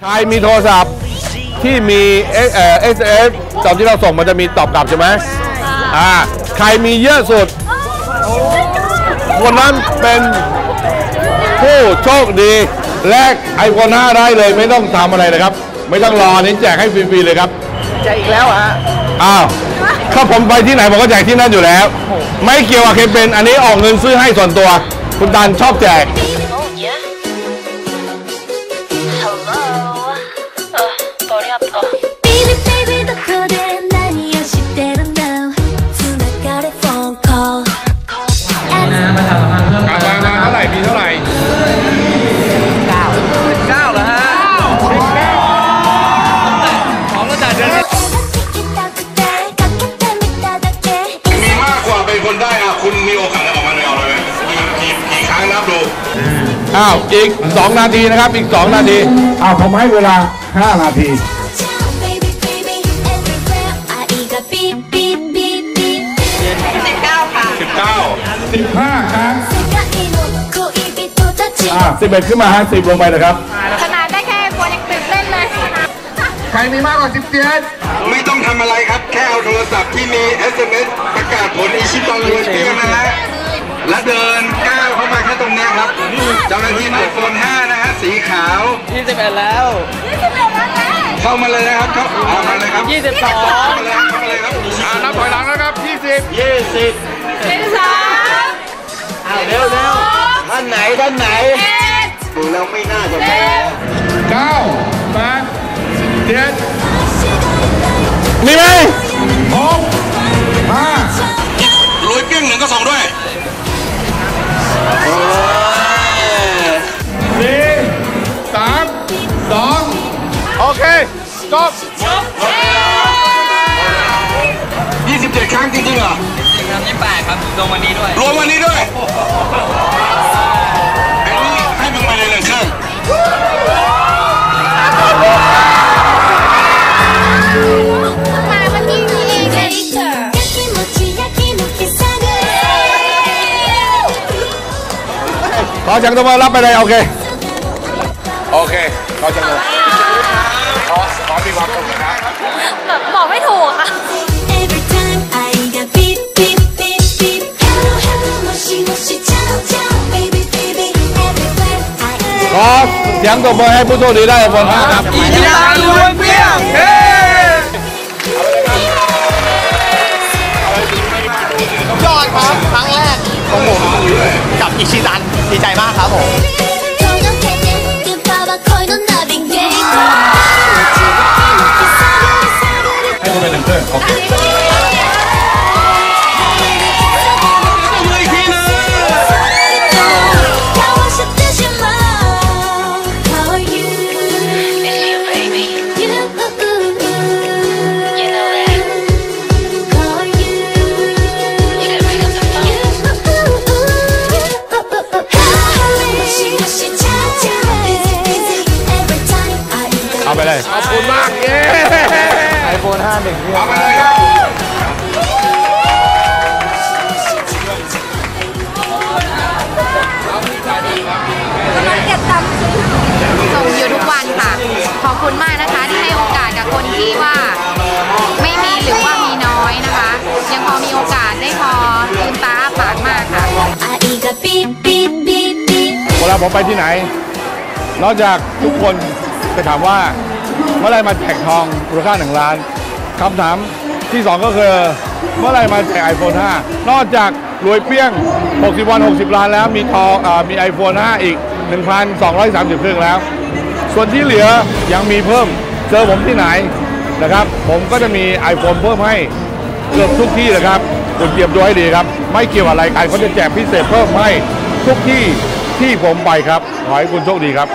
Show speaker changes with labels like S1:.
S1: ใครมีโทรศัพท์ที่มีเอเอสเอสตอนที่เราส่งมันจะมีตอบกลับใช่ไหมอ่าใครมีเยอะสุดคนนั้นเป็นผู้โชคดีแลกไอโฟน5ได้เลยไม่ต้องทำอะไรเลยครับ ไม่ต้องรออันนี้แจกให้ฟรีๆเลยครับ
S2: แจกอีกแล้วฮะ
S1: อ้าวถ้าผมไปที่ไหนผมก็แจกที่นั่นอยู่แล้ว ไม่เกี่ยวกับเคเป็นอันนี้ออกเงินซื้อให้ส่วนตัว คุณตันชอบแจก
S2: อ้า
S3: วอีก
S1: 2 นาทีนะครับอีก 2 นาที อ้าวผมให้เวลา 5 นาที
S4: สิ
S1: 19 15 ครั
S4: บสิ
S1: อ่า11 ขึ้นมาห้าสิบลงไปนะครับ
S5: ขนาดได้แค่ควรยังตื่นเต้นเลย
S3: ใครมีมากกว่าสิบเอ็ดไม่ต้องทำอะไรครับ แค่เอาโทรศัพท์ที่มี SMS ประกาศผลอิชิตันลวนเตี้ยนะฮะและเดินก้าวเข้ามาแค่ตรงนี้ครับ เจ้าหน้าที่ไอโฟน5นะฮะสีขาว
S2: 21 แล้ว
S3: เข้ามาเลยนะครับเข้าเอามาเลยครับ
S2: 22
S3: เข้ามาเลยเข้ามาเลยครับอ่านับถอยหลังนะครับ 20 20
S5: เป็นสาม
S2: เร็วเร็วท่านไหนท่านไหน
S3: ดูแล้วไม่น่าจะแพ้
S1: 9 8 7มีไหม
S3: รวยเปี้ยงหนึ่งก็ส่งด้วย
S1: Bob! Yeah!
S3: 27 ครั้งจริงๆเหรอ
S2: จริงครับ28ครับรวมวันนี้ด้วย
S3: รวมวันนี้ด้วยอันนี้ให้มึงไปเลยเลยเครื่อง
S1: ขอจังตัวมารับไปเลยโอเค โอเคขอจังตัว ขอขอมีความสุขนะครับ
S5: แบบบอกไม่ถูกค่ะ
S4: Every time I got beep beep beep beep Hello hello もしもし ciao ciao baby baby everywhere I
S1: ขอเสียงตบมือให้ผู้โชคดีได้บนห้าครับ
S2: อีกแล้วรวยเปี้ยง
S1: เฮ้
S6: ยอดครับ ครั้งแรกของผมกับอิชิตันดีใจมากครับผม
S4: I
S1: เอาไปเลยขอบคุณมากเย้
S2: ไอโฟน51เนี่ย
S3: เอาไปเลย
S5: เส่งอยู่ทุกวันค่ะ ขอบคุณมากนะคะที่ให้โอกาสกับคนที่ว่า ไม่มีหรือว่ามีน้อยนะคะ ยังพอมีโอกาสได้พอลืมตาปากมาค่ะ
S1: เวลาผมไปที่ไหน นอกจากทุกคนจะถามว่า เมื่อไรมาแจกทองมูลค่าหนึ่งล้านคำถามที่สองก็คือเมื่อไรมาแจก iPhone 5 นอกจากรวยเปี้ยง 60 วัน 60 ล้านแล้วมีทองอมี iPhone 5 อีก 1,230 เครื่องแล้ว ส่วนที่เหลือยังมีเพิ่มเจอผมที่ไหนนะครับ ผมก็จะมี iPhone เพิ่มให้เกือบทุกที่เลยครับคุณเตรียมตัวให้ดีครับ ไม่เกี่ยวอะไรกันเขาจะแจกพิเศษเพิ่มให้ทุกที่ที่ผมไปครับ ขอให้คุณโชคดีครับ